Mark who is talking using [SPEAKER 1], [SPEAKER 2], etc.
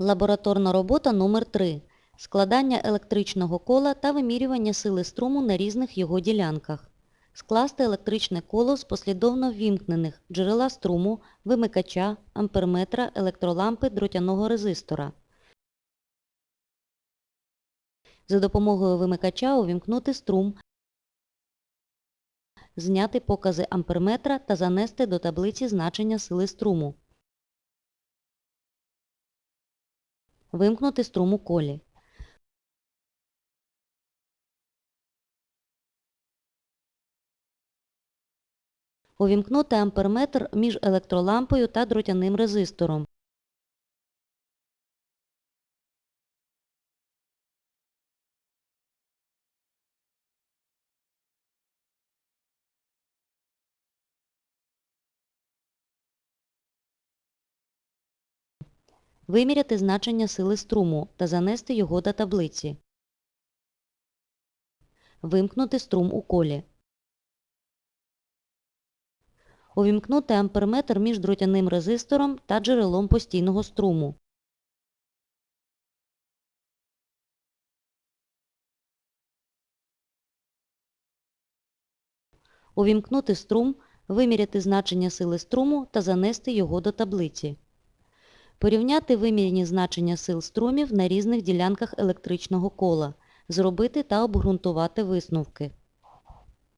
[SPEAKER 1] Лабораторна робота номер 3 Складання електричного кола та вимірювання сили струму на різних його ділянках. Скласти електричне коло з послідовно ввімкнених джерела струму, вимикача, амперметра, електролампи, дротяного резистора. За допомогою вимикача увімкнути струм, зняти покази амперметра та занести до таблиці значення сили струму. Вимкнути струм у колі. Увімкнути амперметр між електролампою та дротяним резистором. Виміряти значення сили струму та занести його до таблиці. Вимкнути струм у колі. Увімкнути амперметр між дротяним резистором та джерелом постійного струму. Увімкнути струм, виміряти значення сили струму та занести його до таблиці. Порівняти вимірені значення сил струмів на різних ділянках електричного кола. Зробити та обґрунтувати висновки.